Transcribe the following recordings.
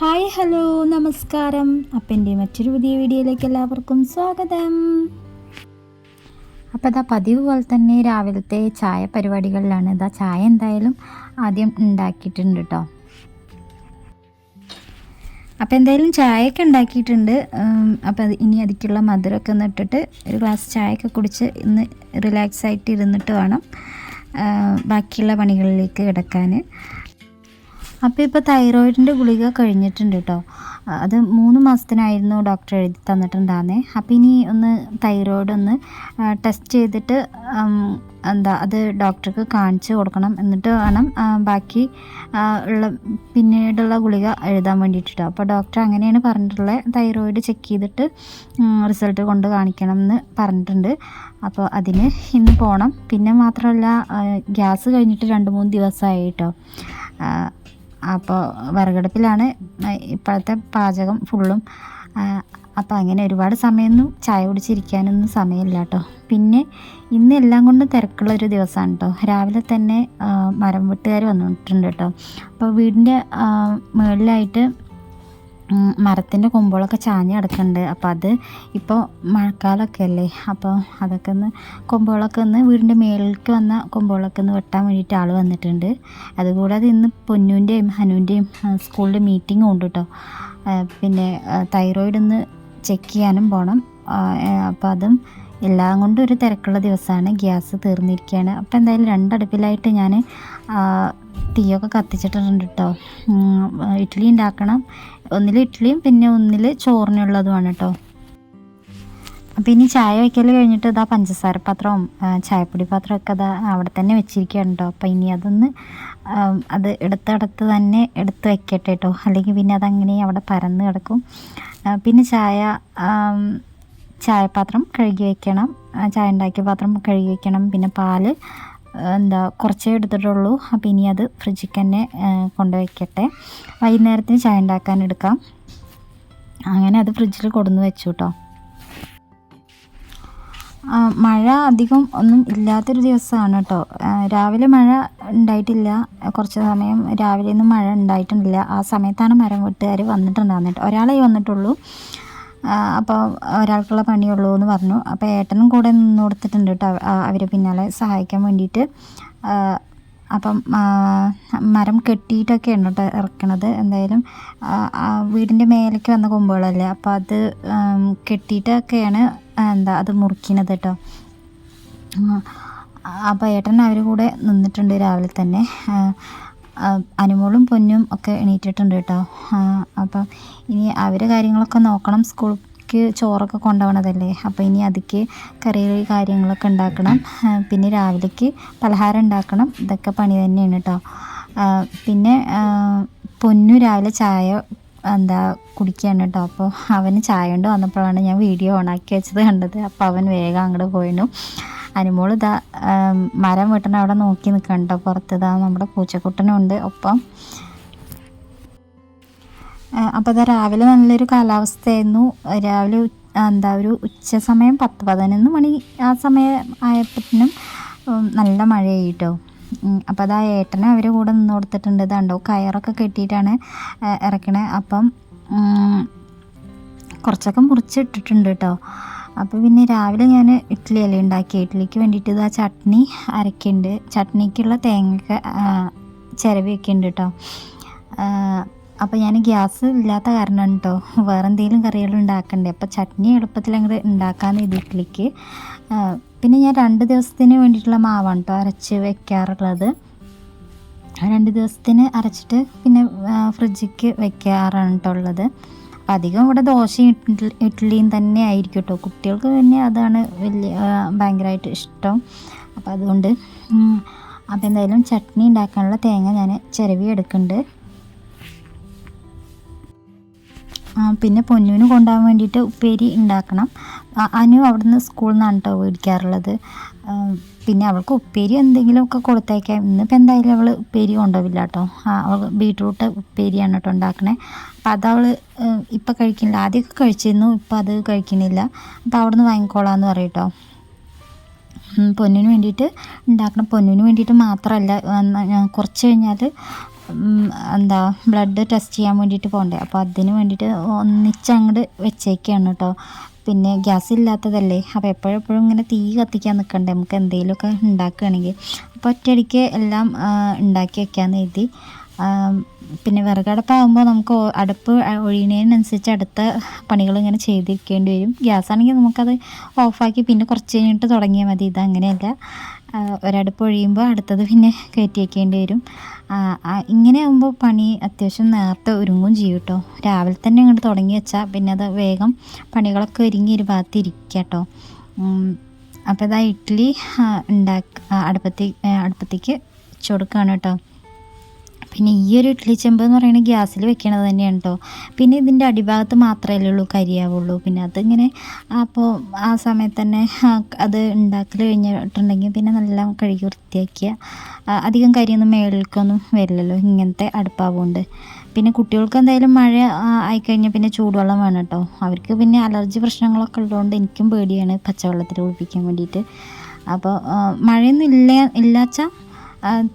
Hi hello നമസ്കാരം. അപ്പം എന്റെ മറ്റൊരു പുതിയ വീഡിയോയിലേക്ക് എല്ലാവർക്കും സ്വാഗതം. അപ്പോൾ ഇതാ പതിവ് പോലെ തന്നെ രാവിലത്തെ ചായ പരിപാടികളിലാണ്. ഇതാ ചായ എന്തായാലും ആദ്യം ഉണ്ടാക്കിയിട്ടുണ്ട് കേട്ടോ അപ്പോൾ എന്തായാലും ചായയൊക്കെ ഉണ്ടാക്കിയിട്ടുണ്ട്. അപ്പോൾ അത് ഇനി അതിക്കുള്ള മധുരമൊക്കെ ഒന്ന് ഇട്ടിട്ട് ഒരു ഗ്ലാസ് ചായയൊക്കെ കുടിച്ച് ഇന്ന് റിലാക്സ് ആയിട്ട് ഇരുന്നിട്ട് വേണം ബാക്കിയുള്ള പണികളിലേക്ക് കിടക്കാൻ. അപ്പോൾ ഇപ്പോൾ തൈറോയിഡിന്റെ ഗുളിക കഴിഞ്ഞിട്ടുണ്ട് കേട്ടോ അത് മൂന്ന് മാസത്തിനായിരുന്നു ഡോക്ടർ എഴുതി തന്നിട്ടുണ്ടായിരുന്നേ. അപ്പോൾ ഇനി ഒന്ന് തൈറോയിഡ് ഒന്ന് ടെസ്റ്റ് ചെയ്തിട്ട് എന്താ അത് ഡോക്ടർക്ക് കാണിച്ച് കൊടുക്കണം എന്നിട്ട് വേണം ബാക്കി ഉള്ള പിന്നീടുള്ള ഗുളിക എഴുതാൻ വേണ്ടിയിട്ടോ അപ്പോൾ ഡോക്ടർ അങ്ങനെയാണ് പറഞ്ഞിട്ടുള്ളത് തൈറോയിഡ് ചെക്ക് ചെയ്തിട്ട് റിസൾട്ട് കൊണ്ട് കാണിക്കണം എന്ന് പറഞ്ഞിട്ടുണ്ട്. അപ്പോൾ അതിന് ഇന്ന് പോകണം പിന്നെ മാത്രമല്ല ഗ്യാസ് കഴിഞ്ഞിട്ട് രണ്ട് മൂന്ന് ദിവസമായി കേട്ടോ അപ്പോൾ വിറകടുപ്പിലാണ് ഇപ്പോഴത്തെ പാചകം ഫുള്ളും അപ്പോൾ അങ്ങനെ ഒരുപാട് സമയമൊന്നും ചായ കുടിച്ചിരിക്കാനൊന്നും സമയമില്ല കേട്ടോ. പിന്നെ ഇന്ന് എല്ലാം കൊണ്ടും തിരക്കുള്ള ഒരു ദിവസമാണ് കേട്ടോ. രാവിലെ തന്നെ മരം വെട്ടുകാർ വന്നിട്ടുണ്ട് കേട്ടോ. അപ്പോൾ വീടിന്റെ മുകളിലായിട്ട് മരത്തിന്റെ കൊമ്പുകളൊക്കെ ചാഞ്ഞ് കിടക്കുന്നുണ്ട് അപ്പോൾ അത് ഇപ്പോൾ മഴക്കാലമൊക്കെ അല്ലേ? അപ്പോൾ അതൊക്കെ ഒന്ന് കൊമ്പുകളൊക്കെ ഒന്ന് വീടിന്റെ മേളിലേക്ക് വന്ന കൊമ്പുകളൊക്കെ ഒന്ന് വെട്ടാൻ വേണ്ടിയിട്ട് ആൾ വന്നിട്ടുണ്ട്. അതുകൂടാതെ ഇന്ന് പൊന്നൂന്റെയും ഹനുവിന്റെയും സ്കൂളിൽ മീറ്റിംഗ് ഉണ്ട് കേട്ടോ പിന്നെ തൈറോയിഡ് ഒന്ന് ചെക്ക് ചെയ്യാനും പോകണം അപ്പോൾ അതും എല്ലാം കൊണ്ടും ഒരു തിരക്കുള്ള ദിവസമാണ്. ഗ്യാസ് തീർന്നിരിക്കുകയാണ് അപ്പോൾ എന്തായാലും രണ്ടടുപ്പിലായിട്ട് ഞാൻ തീയൊക്കെ കത്തിച്ചിട്ടുണ്ട് കേട്ടോ ഇഡ്ഡലി ഉണ്ടാക്കണം ഒന്നിൽ ഇഡ്ഡലിയും പിന്നെ ഒന്നിൽ ചോറിനുള്ളതുമാണ് കേട്ടോ അപ്പോൾ ഇനി ചായ വയ്ക്കൽ കഴിഞ്ഞിട്ട് ഇതാ പഞ്ചസാര പാത്രവും ചായപ്പൊടി പാത്രമൊക്കെ അത് അവിടെ തന്നെ വെച്ചിരിക്കുകയാണ് കേട്ടോ അപ്പോൾ ഇനി അതൊന്ന് അത് എടുത്തടത്ത് തന്നെ എടുത്ത് വെക്കട്ടെ കേട്ടോ അല്ലെങ്കിൽ പിന്നെ അതങ്ങനെ അവിടെ പരന്ന് കിടക്കും. പിന്നെ ചായ ചായപാത്രം കഴുകി വയ്ക്കണം ചായ ഉണ്ടാക്കിയ പാത്രം കഴുകി വയ്ക്കണം പിന്നെ പാൽ എന്താ കുറച്ചേ എടുത്തിട്ടുള്ളൂ. അപ്പോൾ ഇനി അത് ഫ്രിഡ്ജിൽ തന്നെ കൊണ്ടുവയ്ക്കട്ടെ. വൈകുന്നേരത്തിന് ചായ ഉണ്ടാക്കാൻ എടുക്കാം. അങ്ങനെ അത് ഫ്രിഡ്ജിൽ കൊടുന്ന് വെച്ചു കേട്ടോ മഴ അധികം ഒന്നും ഇല്ലാത്തൊരു ദിവസമാണ് കേട്ടോ രാവിലെ മഴ ഉണ്ടായിട്ടില്ല. കുറച്ച് സമയം രാവിലെ ഒന്നും മഴ ഉണ്ടായിട്ടില്ല. ആ സമയത്താണ് മരം വെട്ടുകാർ വന്നിട്ടുണ്ടാകുന്നത് ഒരാളെ വന്നിട്ടുള്ളൂ. അപ്പോൾ ഒരാൾക്കുള്ള പണിയുള്ളൂ എന്ന് പറഞ്ഞു. അപ്പോൾ ഏട്ടനും കൂടെ നിന്ന് കൊടുത്തിട്ടുണ്ട് കേട്ടോ അവ- അവരെ പിന്നാലെ സഹായിക്കാൻ വേണ്ടിയിട്ട്. അപ്പം മരം കെട്ടിയിട്ടൊക്കെയാണ് കേട്ടോ ഇറക്കണത്. എന്തായാലും വീടിന്റെ മേലേക്ക് വന്ന കൊമ്പുകളല്ലേ അപ്പോൾ അത് കെട്ടിയിട്ടൊക്കെയാണ് എന്താ അത് മുറിക്കണത് കേട്ടോ അപ്പോൾ ഏട്ടൻ അവർ കൂടെ നിന്നിട്ടുണ്ട് രാവിലെ തന്നെ. അനുമോളും പൊന്നും ഒക്കെ എണീറ്റിട്ടുണ്ട് കേട്ടോ. അപ്പം ഇനി അവരെ കാര്യങ്ങളൊക്കെ നോക്കണം. സ്കൂൾക്ക് ചോറൊക്കെ കൊണ്ടുപോകണതല്ലേ? അപ്പോൾ ഇനി അതിക്ക് കറി കാര്യങ്ങളൊക്കെ ഉണ്ടാക്കണം. പിന്നെ രാവിലേക്ക് പലഹാരം ഉണ്ടാക്കണം. ഇതൊക്കെ പണി തന്നെയാണ് കേട്ടോ. പിന്നെ പൊന്നു രാവിലെ ചായ എന്താ കുടിക്കുകയാണ് കേട്ടോ. അപ്പോൾ അവന് ചായ കൊണ്ട് വന്നപ്പോഴാണ് ഞാൻ വീഡിയോ ഓണാക്കി വെച്ചത് കണ്ടത്. അപ്പോൾ അവൻ വേഗം അങ്ങോട്ട് പോയിരുന്നു അനുമോൾ ഇതാ മരം വെട്ടണ അവിടെ നോക്കി നിൽക്കണ്ട പുറത്ത് ഇതാ നമ്മുടെ പൂച്ചക്കുട്ടനും ഉണ്ട് ഒപ്പം അപ്പോൾ ഇതാ രാവിലെ നല്ലൊരു കാലാവസ്ഥയായിരുന്നു. രാവിലെ എന്താ ഒരു ഉച്ച സമയം പത്ത് പതിനൊന്ന് മണി ആ സമയം ആയപ്പോഴത്തേനും നല്ല മഴയായി കേട്ടോ അപ്പോൾ അതാ ഏട്ടനെ അവർ കൂടെ നിന്ന് കൊടുത്തിട്ടുണ്ട്. ഇതാണ്ടോ കയറൊക്കെ കെട്ടിയിട്ടാണ് ഇറക്കണേ. അപ്പം കുറച്ചൊക്കെ മുറിച്ചിട്ടിട്ടുണ്ട് കേട്ടോ. അപ്പോൾ പിന്നെ രാവിലെ ഞാൻ ഇഡ്ഡലി അല്ലേ ഉണ്ടാക്കി ഇഡ്ഡലിക്ക് വേണ്ടിയിട്ട് ഇതാ ചട്നി അരക്കുന്നുണ്ട് ചട്നിക്കുള്ള തേങ്ങയൊക്കെ ചിരവിയൊക്കെ ഉണ്ട് കേട്ടോ അപ്പോൾ ഞാൻ ഗ്യാസ് ഇല്ലാത്ത കാരണം കേട്ടോ വേറെ എന്തെങ്കിലും കറികൾ ഉണ്ടാക്കണ്ടേ? അപ്പോൾ ചട്നി എളുപ്പത്തിൽ അങ്ങോട്ട് ഉണ്ടാക്കാമെന്ന് ഇത് ഇഡ്ഡലിക്ക്. പിന്നെ ഞാൻ രണ്ട് ദിവസത്തിന് വേണ്ടിയിട്ടുള്ള മാവാണ് കേട്ടോ അരച്ച് വെക്കാറുള്ളത്. രണ്ട് ദിവസത്തിന് അരച്ചിട്ട് പിന്നെ ഫ്രിഡ്ജിക്ക് വെക്കാറാണ് കേട്ടോ ഉള്ളത്. അധികം ഇവിടെ ദോശയും ഇഡ്ഡലി ഇഡ്ഡലിയും തന്നെ ആയിരിക്കും കേട്ടോ കുട്ടികൾക്ക് തന്നെ അതാണ് വലിയ ഭയങ്കരമായിട്ട് ഇഷ്ടം. അപ്പോൾ അതുകൊണ്ട് അപ്പോൾ അപ്പം എന്തായാലും ചട്നി ഉണ്ടാക്കാനുള്ള തേങ്ങ ഞാൻ ചിരവി എടുക്കുന്നുണ്ട് പിന്നെ പൊന്നുവിന് കൊണ്ടുപോകാൻ വേണ്ടിയിട്ട് ഉപ്പേരി ഉണ്ടാക്കണം. അനു അവിടുന്ന് സ്കൂളിൽ നിന്നാണ് കേട്ടോ മേടിക്കാറുള്ളത്. പിന്നെ അവൾക്ക് ഉപ്പേരി എന്തെങ്കിലുമൊക്കെ കൊടുത്തേക്കാം. ഇന്നിപ്പോൾ എന്തായാലും അവൾ ഉപ്പേരി കൊണ്ടുപോവില്ല കേട്ടോ അവൾ ബീട്രൂട്ട് ഉപ്പേരിയാണ് കേട്ടോ ഉണ്ടാക്കണേ. അപ്പോൾ അതവൾ ഇപ്പം കഴിക്കുന്നില്ല. ആദ്യമൊക്കെ കഴിച്ചിരുന്നു ഇപ്പം അത് കഴിക്കുന്നില്ല. അപ്പോൾ അവിടുന്ന് വാങ്ങിക്കോളാന്ന് പറയും കേട്ടോ പൊന്നിന് വേണ്ടിയിട്ട് ഉണ്ടാക്കണം. പൊന്നിന് വേണ്ടിയിട്ട് മാത്രമല്ല കുറച്ച് കഴിഞ്ഞാൽ എന്താ ബ്ലഡ് ടെസ്റ്റ് ചെയ്യാൻ വേണ്ടിയിട്ട് പോകണ്ടേ. അപ്പോൾ അതിന് വേണ്ടിയിട്ട് ഒന്നിച്ചങ്ങോട്ട് വെച്ചേക്കാണ് കേട്ടോ. പിന്നെ ഗ്യാസ് ഇല്ലാത്തതല്ലേ. അപ്പോൾ എപ്പോഴെപ്പോഴും ഇങ്ങനെ തീ കത്തിക്കാൻ നിൽക്കണ്ടേ നമുക്ക് എന്തെങ്കിലുമൊക്കെ ഉണ്ടാക്കുകയാണെങ്കിൽ. അപ്പോൾ ഒറ്റയടിക്ക് എല്ലാം ഉണ്ടാക്കി വെക്കാമെന്ന് എഴുതി പിന്നെ വിറകടുപ്പാകുമ്പോൾ നമുക്ക് അടുപ്പ് ഒഴിയുന്നതിനനുസരിച്ച് അടുത്ത പണികൾ ഇങ്ങനെ ചെയ്തിരിക്കേണ്ടി വരും. ഗ്യാസ് ആണെങ്കിൽ നമുക്കത് ഓഫാക്കി പിന്നെ കുറച്ച് കഴിഞ്ഞിട്ട് തുടങ്ങിയാൽ മതി. ഇത് അങ്ങനെയല്ല ആ, ഒരടുപ്പ് ഒഴിയുമ്പോൾ അടുത്തത് പിന്നെ കയറ്റി വയ്ക്കേണ്ടി വരും ഇങ്ങനെ ആകുമ്പോൾ പണി അത്യാവശ്യം നേരത്തെ ഒരുങ്ങും ചെയ്യും കേട്ടോ രാവിലെ തന്നെ ഇങ്ങോട്ട് തുടങ്ങി വെച്ചാൽ പിന്നെ അത് വേഗം പണികളൊക്കെ ഒരുങ്ങി ഒരു ഭാഗത്ത് ഇരിക്കുക കേട്ടോ അപ്പോൾ ഇതാ ഇഡ്ഡലി ഉണ്ടാക്ക അടുപ്പത്തി അടുപ്പത്തേക്ക് വെച്ച് കൊടുക്കുകയാണ് കേട്ടോ പിന്നെ ഈ ഒരു ഇഡ്ഡലി ചെമ്പ് എന്ന് പറയുന്നത് ഗ്യാസിൽ വെക്കണത് തന്നെയാണ് കേട്ടോ പിന്നെ ഇതിന്റെ അടിഭാഗത്ത് മാത്രമേ ഉള്ളൂ കരിയാവുള്ളൂ. പിന്നെ അതിങ്ങനെ അപ്പോൾ ആ സമയത്ത് തന്നെ അത് ഉണ്ടാക്കൽ കഴിഞ്ഞിട്ടുണ്ടെങ്കിൽ പിന്നെ നല്ല കഴുകി വൃത്തിയാക്കിയ അധികം കരിയൊന്നും മേളിലേക്കൊന്നും വരില്ലല്ലോ ഇങ്ങനത്തെ അടുപ്പാവുകൊണ്ട്. പിന്നെ കുട്ടികൾക്ക് എന്തായാലും മഴ ആയിക്കഴിഞ്ഞാൽ പിന്നെ ചൂടുവെള്ളം വേണം കേട്ടോ അവർക്ക് പിന്നെ അലർജി പ്രശ്നങ്ങളൊക്കെ ഉള്ളതുകൊണ്ട് എനിക്കും പേടിയാണ് പച്ചവെള്ളത്തിൽ കുളിപ്പിക്കാൻ വേണ്ടിയിട്ട്. അപ്പോൾ മഴയൊന്നും ഇല്ല ഇല്ലാച്ചാൽ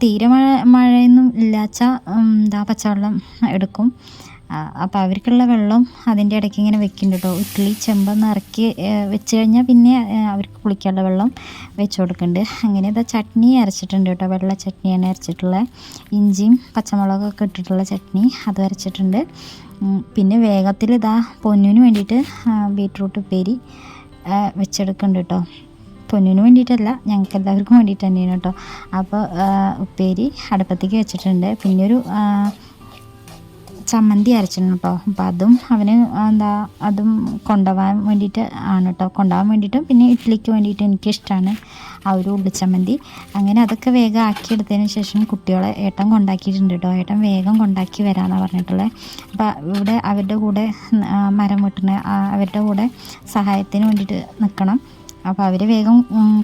തീരെ മഴ മഴയൊന്നും ഇല്ലാച്ച എന്താ പച്ചവെള്ളം എടുക്കും. അപ്പോൾ അവർക്കുള്ള വെള്ളം അതിന്റെ ഇടയ്ക്ക് ഇങ്ങനെ വെക്കുന്നുണ്ട് കേട്ടോ ഇഡ്ഡലി ചെമ്പ് നിറക്കി വെച്ച് കഴിഞ്ഞാൽ പിന്നെ അവർക്ക് കുളിക്കാനുള്ള വെള്ളം വെച്ച് കൊടുക്കുന്നുണ്ട് അങ്ങനെ ഇതാ ചട്നി അരച്ചിട്ടുണ്ട് കേട്ടോ വെള്ള ചട്നിയാണ് അരച്ചിട്ടുള്ളത് ഇഞ്ചിയും പച്ചമുളകൊക്കെ ഇട്ടിട്ടുള്ള ചട്നി അത് അരച്ചിട്ടുണ്ട്. പിന്നെ വേഗത്തിൽ ഇതാ പൊന്നിന് വേണ്ടിയിട്ട് ബീറ്റ്റൂട്ട് ഉപ്പേരി വെച്ചെടുക്കുന്നുണ്ട് കേട്ടോ പൊന്നിന് വേണ്ടിയിട്ടല്ല ഞങ്ങൾക്ക് എല്ലാവർക്കും വേണ്ടിയിട്ട് തന്നെയാണ് കേട്ടോ. അപ്പോൾ ഉപ്പേരി അടുപ്പത്തേക്ക് വെച്ചിട്ടുണ്ട്. പിന്നെ ഒരു ചമ്മന്തി അരച്ചിട്ടുണ്ട് കേട്ടോ. അപ്പോൾ അതും അവന് എന്താ അതും കൊണ്ടുപോകാൻ വേണ്ടിയിട്ട് ആണ് കേട്ടോ. കൊണ്ടുപോകാൻ വേണ്ടിയിട്ടും പിന്നെ ഇഡ്ഡലിക്ക് വേണ്ടിയിട്ട് എനിക്കിഷ്ടമാണ് ആ ഒരു ഉള്ളിച്ചമ്മന്തി അങ്ങനെ അതൊക്കെ വേഗം ആക്കിയെടുത്തതിന് ശേഷം കുട്ടികളെ ഏട്ടൻ കൊണ്ടാക്കിയിട്ടുണ്ട് കേട്ടോ. ഏട്ടൻ വേഗം കൊണ്ടാക്കി വരാമെന്നാണ് പറഞ്ഞിട്ടുള്ളത്. അപ്പോൾ ഇവിടെ അവരുടെ കൂടെ മരം വെട്ടണ അവരുടെ കൂടെ സഹായത്തിന് വേണ്ടിയിട്ട് നിൽക്കണം. അപ്പോൾ അവർ വേഗം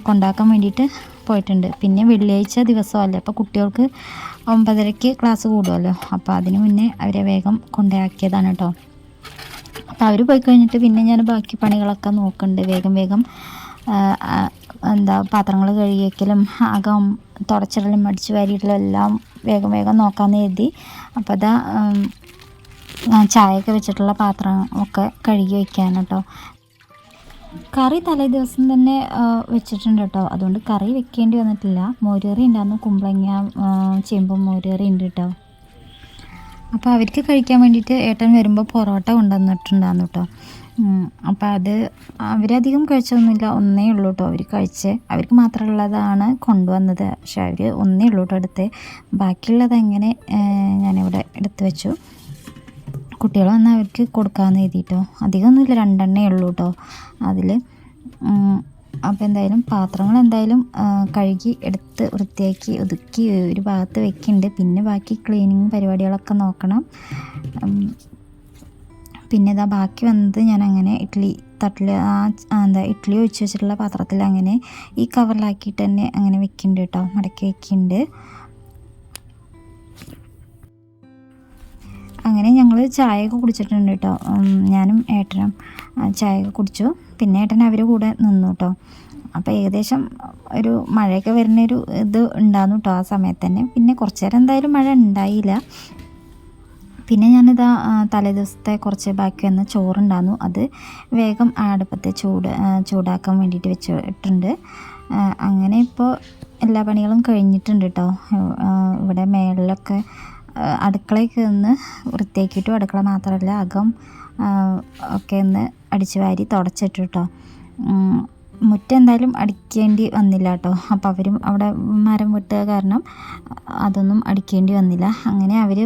കൊണ്ടാക്കാൻ വേണ്ടിയിട്ട് പോയിട്ടുണ്ട്. പിന്നെ വെള്ളിയാഴ്ച ദിവസമല്ലേ അപ്പോൾ കുട്ടികൾക്ക് ഒമ്പതരയ്ക്ക് ക്ലാസ് കൂടുമല്ലോ അപ്പോൾ അതിന് മുന്നേ അവരെ വേഗം കൊണ്ടാക്കിയതാണ് കേട്ടോ. അപ്പോൾ അവർ പോയി കഴിഞ്ഞിട്ട് പിന്നെ ഞാൻ ബാക്കി പണികളൊക്കെ നോക്കുന്നുണ്ട്. വേഗം വേഗം എന്താ പാത്രങ്ങൾ കഴുകി വയ്ക്കലും അകം തുടച്ചിടലും അടിച്ചു വാരിയിടലും എല്ലാം വേഗം വേഗം നോക്കാമെന്ന് കരുതി. അപ്പോൾ അതാ ചായയൊക്കെ വെച്ചിട്ടുള്ള പാത്രം ഒക്കെ കഴുകി വയ്ക്കാൻ കേട്ടോ. കറി തലേ ദിവസം തന്നെ വെച്ചിട്ടുണ്ട് കേട്ടോ. അതുകൊണ്ട് കറി വെക്കേണ്ടി വന്നിട്ടില്ല. മോരുകറി ഉണ്ടായിരുന്നു. കുമ്പളങ്ങ ചേമ്പും മോരുകറി ഉണ്ട് കേട്ടോ. അപ്പോൾ അവർക്ക് കഴിക്കാൻ വേണ്ടിയിട്ട് ഏട്ടൻ വരുമ്പോൾ പൊറോട്ട കൊണ്ടുവന്നിട്ടുണ്ടായിരുന്നു കേട്ടോ. അപ്പോൾ അത് അവരധികം കഴിച്ചതൊന്നുമില്ല. ഒന്നേ ഉള്ളൂ കേട്ടോ അവർ കഴിച്ച്. അവർക്ക് മാത്രമുള്ളതാണ് കൊണ്ടുവന്നത്. പക്ഷെ അവർ ഒന്നേ ഉള്ളൂ കേട്ടോ എടുത്ത്. ബാക്കിയുള്ളത് എങ്ങനെ ഞാനിവിടെ എടുത്തു വെച്ചു. കുട്ടികൾ വന്നാൽ അവർക്ക് കൊടുക്കാമെന്ന് എഴുതിയിട്ടോ അധികമൊന്നുമില്ല രണ്ടെണ്ണേ ഉള്ളൂ കേട്ടോ അതിൽ അപ്പോൾ എന്തായാലും പാത്രങ്ങൾ എന്തായാലും കഴുകി എടുത്ത് വൃത്തിയാക്കി ഒതുക്കി ഒരു ഭാഗത്ത് വെക്കുന്നുണ്ട് പിന്നെ ബാക്കി ക്ലീനിങ് പരിപാടികളൊക്കെ നോക്കണം. പിന്നെ ഇതാ ബാക്കി വന്നത് ഞാൻ അങ്ങനെ ഇഡ്ഡലി തട്ടിൽ ആ എന്താ ഇഡ്ഡലി ഒഴിച്ച് വെച്ചിട്ടുള്ള പാത്രത്തിൽ അങ്ങനെ ഈ കവറിലാക്കിയിട്ട് തന്നെ അങ്ങനെ വെക്കുന്നുണ്ട് കേട്ടോ മടക്കി വെക്കുന്നുണ്ട് അങ്ങനെ ഞങ്ങൾ ചായയൊക്കെ കുടിച്ചിട്ടുണ്ട് കേട്ടോ. ഞാനും ഏട്ടനും ചായയൊക്കെ കുടിച്ചു. പിന്നെ ഏട്ടൻ അവർ കൂടെ നിന്നു കേട്ടോ. അപ്പോൾ ഏകദേശം ഒരു മഴയൊക്കെ വരുന്ന ഒരു ഇത് ഉണ്ടായിരുന്നു കേട്ടോ ആ സമയത്ത് തന്നെ. പിന്നെ കുറച്ച് നേരം എന്തായാലും മഴ ഉണ്ടായില്ല. പിന്നെ ഞാനിതാ ആ, തലേ ദിവസത്തെ കുറച്ച് ബാക്കി വന്ന ചോറുണ്ടായിരുന്നു അത് വേഗം അടുപ്പത്തെ ചൂട് ചൂടാക്കാൻ വേണ്ടിയിട്ട് വെച്ചിട്ടുണ്ട്. അങ്ങനെ ഇപ്പോൾ എല്ലാ പണികളും കഴിഞ്ഞിട്ടുണ്ട് കേട്ടോ. ഇവിടെ മേളിലൊക്കെ അടുക്കളയൊക്കെ ഒന്ന് വൃത്തിയാക്കിയിട്ടും അടുക്കള മാത്രമല്ല അകം ഒക്കെ ഒന്ന് അടിച്ചു വാരി തുടച്ചിട്ടു കേട്ടോ മുറ്റം എന്തായാലും അടിക്കേണ്ടി വന്നില്ല കേട്ടോ അപ്പോൾ അവരും അവിടെ മരം വെട്ടുക കാരണം അതൊന്നും അടിക്കേണ്ടി വന്നില്ല. അങ്ങനെ അവർ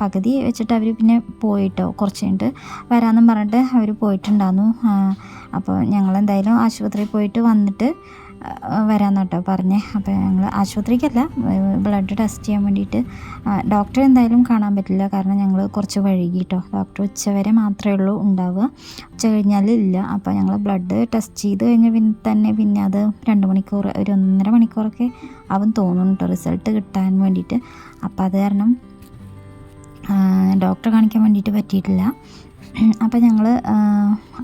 പകുതി വെച്ചിട്ട് അവർ പിന്നെ പോയിട്ടോ കുറച്ച് കഴിഞ്ഞിട്ട് വരാമെന്നും പറഞ്ഞിട്ട് അവർ പോയിട്ടുണ്ടായിരുന്നു അപ്പോൾ ഞങ്ങൾ എന്തായാലും ആശുപത്രിയിൽ പോയിട്ട് വന്നിട്ട് വരാമെന്ന് കേട്ടോ പറഞ്ഞേ. അപ്പോൾ ഞങ്ങൾ ആശുപത്രിക്കല്ല ബ്ലഡ് ടെസ്റ്റ് ചെയ്യാൻ വേണ്ടിയിട്ട്. ഡോക്ടറെ എന്തായാലും കാണാൻ പറ്റില്ല. കാരണം ഞങ്ങൾ കുറച്ച് വഴുകിട്ടോ ഡോക്ടർ ഉച്ചവരെ മാത്രമേ ഉള്ളൂ ഉണ്ടാവുക. ഉച്ച കഴിഞ്ഞാൽ ഇല്ല. അപ്പോൾ ഞങ്ങൾ ബ്ലഡ് ടെസ്റ്റ് ചെയ്ത് കഴിഞ്ഞ പിന്നെ തന്നെ പിന്നെ അത് രണ്ട് മണിക്കൂർ ഒരു ഒന്നര മണിക്കൂറൊക്കെ അവൻ തോന്നുന്നുണ്ട് കേട്ടോ റിസൾട്ട് കിട്ടാൻ വേണ്ടിയിട്ട്. അപ്പോൾ അത് കാരണം ഡോക്ടർ കാണിക്കാൻ വേണ്ടിയിട്ട് പറ്റിയിട്ടില്ല. അപ്പോൾ ഞങ്ങൾ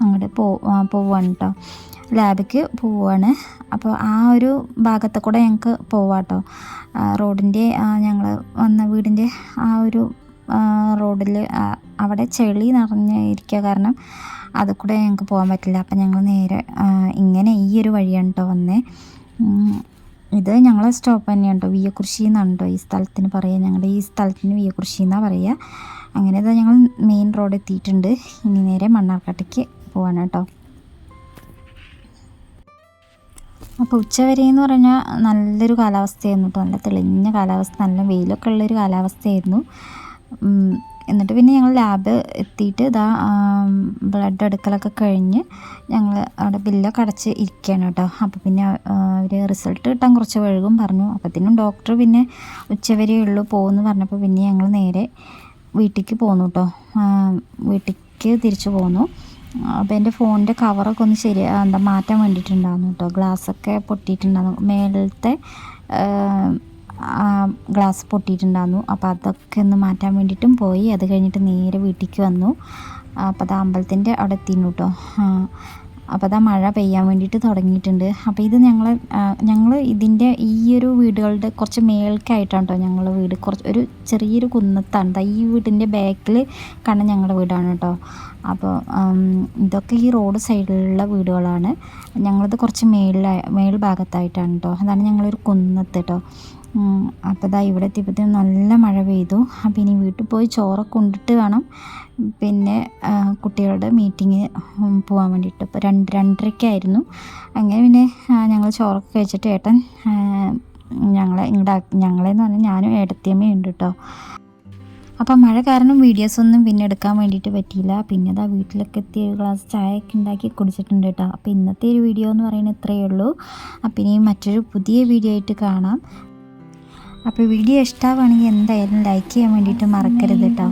അങ്ങോട്ട് പോ പോവാണ് കേട്ടോ ലാബിക്ക് പോവുകയാണ് അപ്പോൾ ആ ഒരു ഭാഗത്ത് കൂടെ ഞങ്ങൾക്ക് പോവാട്ടോ. റോഡിന്റെ ഞങ്ങൾ വന്ന വീടിന്റെ ആ ഒരു റോഡിൽ അവിടെ ചെളി നിറഞ്ഞിരിക്കുക കാരണം അത് കൂടെ ഞങ്ങൾക്ക് പോകാൻ പറ്റില്ല. അപ്പം ഞങ്ങൾ നേരെ ഇങ്ങനെ ഈ ഒരു വഴിയാണ് കേട്ടോ വന്നേ. ഇത് ഞങ്ങളെ സ്റ്റോപ്പ് തന്നെയാണ് കേട്ടോ വിയക്കുറിശി എന്നാണ് കേട്ടോ ഈ സ്ഥലത്തിന് പറയുക ഞങ്ങളുടെ ഈ സ്ഥലത്തിന് വിയക്കുറിശി എന്നാണ് പറയുക അങ്ങനെ ഇതാ ഞങ്ങൾ മെയിൻ റോഡ് എത്തിയിട്ടുണ്ട്. ഇനി നേരെ മണ്ണാർക്കാട്ടേക്ക് പോവാണ് കേട്ടോ അപ്പോൾ ഉച്ചവരെ എന്ന് പറഞ്ഞാൽ നല്ലൊരു കാലാവസ്ഥയായിരുന്നു കേട്ടോ നല്ല തെളിഞ്ഞ കാലാവസ്ഥ നല്ല വെയിലൊക്കെ ഉള്ളൊരു കാലാവസ്ഥയായിരുന്നു. എന്നിട്ട് പിന്നെ ഞങ്ങൾ ലാബ് എത്തിയിട്ട് ഇതാ ബ്ലഡ് എടുക്കലൊക്കെ കഴിഞ്ഞ് ഞങ്ങൾ അവിടെ ബില്ലൊക്കെ അടച്ച് ഇരിക്കുകയാണ് കേട്ടോ അപ്പോൾ പിന്നെ അവർ റിസൾട്ട് കിട്ടാൻ കുറച്ച് വഴുകും പറഞ്ഞു. അപ്പോഴത്തേനും ഡോക്ടർ പിന്നെ ഉച്ചവരെ ഉള്ളൂ പോകുമെന്ന് പറഞ്ഞപ്പോൾ പിന്നെ ഞങ്ങൾ നേരെ വീട്ടിലേക്ക് പോന്നു കേട്ടോ വീട്ടിലേക്ക് തിരിച്ചു പോന്നു. അപ്പോൾ എന്റെ ഫോണിന്റെ കവറൊക്കെ ഒന്ന് ശരി എന്താ മാറ്റാൻ വേണ്ടിയിട്ടുണ്ടായിരുന്നു കേട്ടോ ഗ്ലാസ്സൊക്കെ പൊട്ടിയിട്ടുണ്ടായിരുന്നു. മേലത്തെ ഗ്ലാസ് പൊട്ടിയിട്ടുണ്ടായിരുന്നു. അപ്പോൾ അതൊക്കെ ഒന്ന് മാറ്റാൻ വേണ്ടിയിട്ടും പോയി. അത് കഴിഞ്ഞിട്ട് നേരെ വീട്ടിലേക്ക് വന്നു. അപ്പോൾ അത് അമ്പലത്തിന്റെ അവിടെ എത്തിയിരുന്നു കേട്ടോ അപ്പോൾ അതാ മഴ പെയ്യാൻ വേണ്ടിയിട്ട് തുടങ്ങിയിട്ടുണ്ട്. അപ്പോൾ ഇത് ഞങ്ങൾ ഞങ്ങൾ ഇതിന്റെ ഈ ഒരു വീടുകളുടെ കുറച്ച് മേൽക്കായിട്ടാണ് കേട്ടോ ഞങ്ങളുടെ വീട്. കുറച്ച് ഒരു ചെറിയൊരു കുന്നത്താണ്. ഈ വീടിന്റെ ബാക്കിൽ കാണുന്ന ഞങ്ങളുടെ വീടാണ് കേട്ടോ അപ്പോൾ ഇതൊക്കെ ഈ റോഡ് സൈഡിലുള്ള വീടുകളാണ്. ഞങ്ങളത് കുറച്ച് മേളിലായി മേൽ ഭാഗത്തായിട്ടാണ് കേട്ടോ അതാണ് ഞങ്ങളൊരു കുന്നത്ത് കേട്ടോ അപ്പോൾ ഇതാ ഇവിടെ എത്തിയപ്പോഴത്തേനും നല്ല മഴ പെയ്തു. അപ്പോൾ ഇനി വീട്ടിൽ പോയി ചോറ കൊണ്ടിട്ട് വേണം. പിന്നെ കുട്ടികളുടെ മീറ്റിങ്ങിന് പോകാൻ വേണ്ടിയിട്ട്. ഇപ്പോൾ രണ്ട് രണ്ടരയ്ക്കായിരുന്നു അങ്ങനെ പിന്നെ ഞങ്ങൾ ചോറൊക്കെ കഴിച്ചിട്ട് ഏട്ടൻ ഞങ്ങളെ ഇങ്ങോട്ട് ഞങ്ങളെന്ന് പറഞ്ഞാൽ ഞാനും ഏടത്തിയമ്മയും ഉണ്ട് കേട്ടോ അപ്പോൾ മഴ കാരണം വീഡിയോസ് ഒന്നും പിന്നെ എടുക്കാൻ വേണ്ടിയിട്ട് പറ്റിയില്ല. പിന്നെ അതാ വീട്ടിലൊക്കെ എത്തി ഒരു ഗ്ലാസ് ചായയൊക്കെ ഉണ്ടാക്കി കുടിച്ചിട്ടുണ്ട് കേട്ടോ അപ്പോൾ ഇന്നത്തെ ഒരു വീഡിയോ എന്ന് പറയുന്നത് ഇത്രയേ ഉള്ളൂ. അപ്പോൾ ഇനി മറ്റൊരു പുതിയ വീഡിയോ ആയിട്ട് കാണാം. അപ്പോൾ വീഡിയോ ഇഷ്ടമാവുകയാണെങ്കിൽ എന്തായാലും ലൈക്ക് ചെയ്യാൻ വേണ്ടിയിട്ട് മറക്കരുത് കേട്ടോ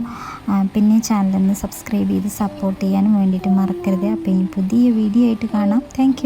പിന്നെ ചാനലൊന്ന് സബ്സ്ക്രൈബ് ചെയ്ത് സപ്പോർട്ട് ചെയ്യാനും വേണ്ടിയിട്ട് മറക്കരുത്. അപ്പോൾ ഇനി പുതിയ വീഡിയോ ആയിട്ട് കാണാം. താങ്ക്